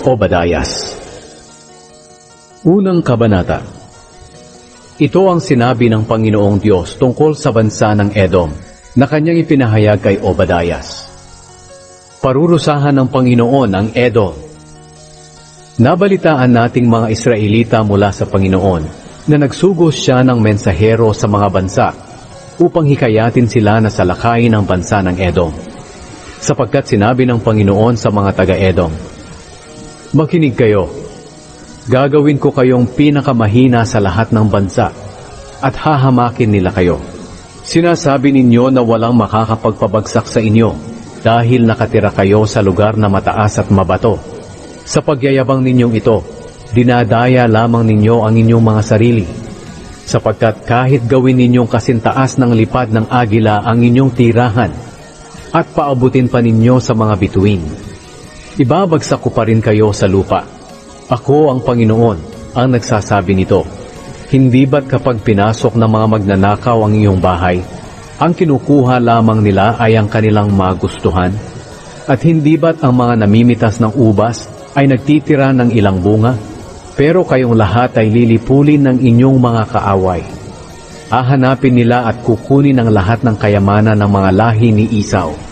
Obadayas Unang Kabanata Ito ang sinabi ng Panginoong Diyos tungkol sa bansa ng Edom na kanyang ipinahayag kay Obadayas. Parurusahan ng Panginoon ang Edom. Nabalitaan nating mga Israelita mula sa Panginoon na nagsugos siya ng mensahero sa mga bansa upang hikayatin sila na salakayin ang bansa ng Edom. Sapagkat sinabi ng Panginoon sa mga taga-Edom, Makinig kayo, gagawin ko kayong pinakamahina sa lahat ng bansa at hahamakin nila kayo. Sinasabi ninyo na walang makakapagpabagsak sa inyo dahil nakatira kayo sa lugar na mataas at mabato. Sa pagyayabang ninyong ito, dinadaya lamang ninyo ang inyong mga sarili. Sapagkat kahit gawin ninyong kasintaas ng lipad ng agila ang inyong tirahan at paabutin pa ninyo sa mga bituin, ibabagsak ko pa rin kayo sa lupa. Ako ang Panginoon ang nagsasabi nito. Hindi ba't kapag pinasok ng mga magnanakaw ang iyong bahay, ang kinukuha lamang nila ay ang kanilang magustuhan? At hindi ba't ang mga namimitas ng ubas ay nagtitira ng ilang bunga? Pero kayong lahat ay lilipulin ng inyong mga kaaway. Hahanapin nila at kukunin ang lahat ng kayamanan ng mga lahi ni Isaw.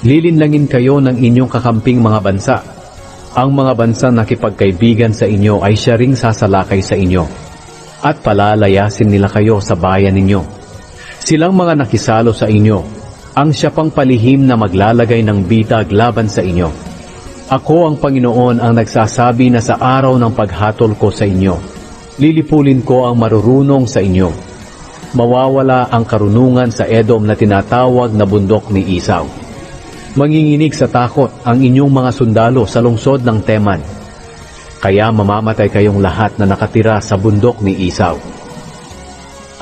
Lilinlangin kayo ng inyong kakamping mga bansa. Ang mga bansa na kipagkaibigan sa inyo ay siya ring sasalakay sa inyo. At palalayasin nila kayo sa bayan ninyo. Silang mga nakisalo sa inyo, ang siya pang palihim na maglalagay ng bitag laban sa inyo. Ako ang Panginoon ang nagsasabi na sa araw ng paghatol ko sa inyo, lilipulin ko ang marurunong sa inyo. Mawawala ang karunungan sa Edom na tinatawag na bundok ni Isaw. Manginginig sa takot ang inyong mga sundalo sa lungsod ng Teman. Kaya mamamatay kayong lahat na nakatira sa bundok ni Isaw.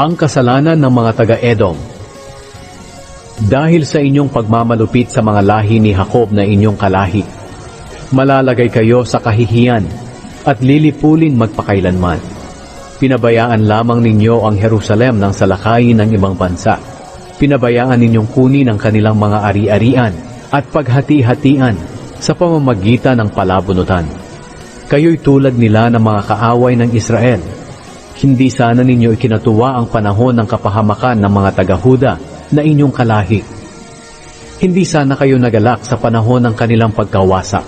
Ang kasalanan ng mga taga-Edom Dahil sa inyong pagmamalupit sa mga lahi ni Jacob na inyong kalahi, malalagay kayo sa kahihiyan at lilipulin magpakailanman. Pinabayaan lamang ninyo ang Jerusalem ng salakayin ng ibang bansa. Pinabayaan ninyong kunin ang kanilang mga ari-arian at paghati-hatian sa pamamagitan ng palabunutan. Kayo'y tulad nila ng mga kaaway ng Israel. Hindi sana ninyo ikinatuwa ang panahon ng kapahamakan ng mga taga-Huda na inyong kalahi. Hindi sana kayo nagalak sa panahon ng kanilang pagkawasak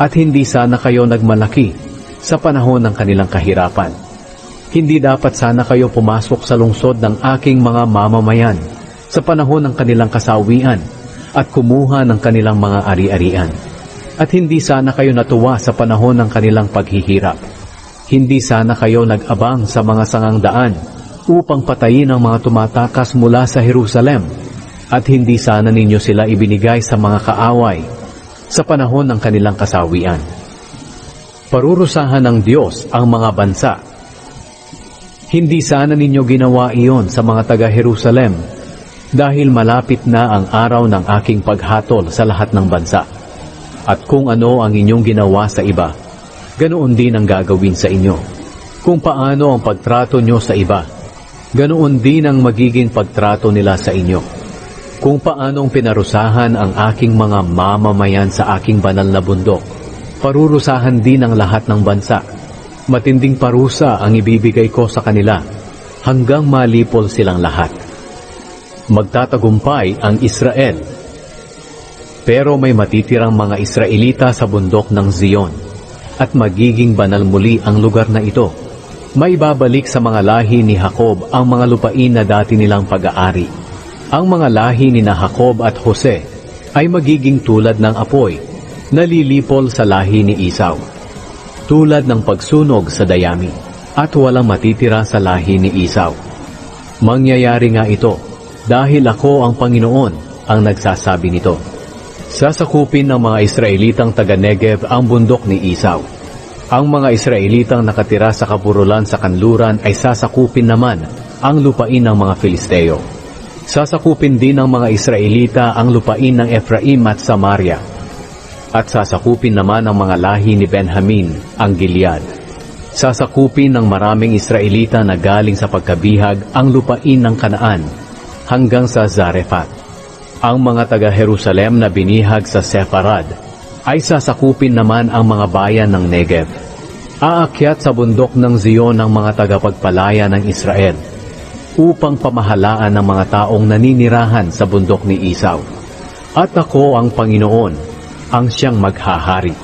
at hindi sana kayo nagmalaki sa panahon ng kanilang kahirapan. Hindi dapat sana kayo pumasok sa lungsod ng aking mga mamamayan sa panahon ng kanilang kasawian at kumuha ng kanilang mga ari-arian. At hindi sana kayo natuwa sa panahon ng kanilang paghihirap. Hindi sana kayo nag-abang sa mga sangang daan upang patayin ang mga tumatakas mula sa Jerusalem. At hindi sana ninyo sila ibinigay sa mga kaaway sa panahon ng kanilang kasawian. Parurusahan ng Diyos ang mga bansa. Hindi sana ninyo ginawa iyon sa mga taga-Jerusalem dahil malapit na ang araw ng aking paghatol sa lahat ng bansa. At kung ano ang inyong ginawa sa iba, ganoon din ang gagawin sa inyo. Kung paano ang pagtrato nyo sa iba, ganoon din ang magiging pagtrato nila sa inyo. Kung paanong pinarusahan ang aking mga mamamayan sa aking banal na bundok, parurusahan din ang lahat ng bansa. Matinding parusa ang ibibigay ko sa kanila hanggang malipol silang lahat. Magtatagumpay ang Israel. Pero may matitirang mga Israelita sa bundok ng Zion at magiging banal muli ang lugar na ito. May babalik sa mga lahi ni Jacob ang mga lupain na dati nilang pag-aari. Ang mga lahi ni na Jacob at Jose ay magiging tulad ng apoy na lilipol sa lahi ni Isaw. Tulad ng pagsunog sa dayami at walang matitira sa lahi ni Isaw. Mangyayari nga ito dahil ako ang Panginoon ang nagsasabi nito. Sasakupin ng mga Israelitang taga-Negev ang bundok ni Isaw. Ang mga Israelitang nakatira sa kapurulan sa kanluran ay sasakupin naman ang lupain ng mga Filisteo. Sasakupin din ng mga Israelita ang lupain ng Ephraim at Samaria. At sasakupin naman ng mga lahi ni Benjamin ang Gilead. Sasakupin ng maraming Israelita na galing sa pagkabihag ang lupain ng Kanaan hanggang sa Zarephath. Ang mga taga-Jerusalem na binihag sa Sepharad ay sasakupin naman ang mga bayan ng Negev. Aakyat sa bundok ng Zion ang mga tagapagpalaya ng Israel upang pamahalaan ng mga taong naninirahan sa bundok ni Isaw. At ako ang Panginoon, ang siyang maghahari.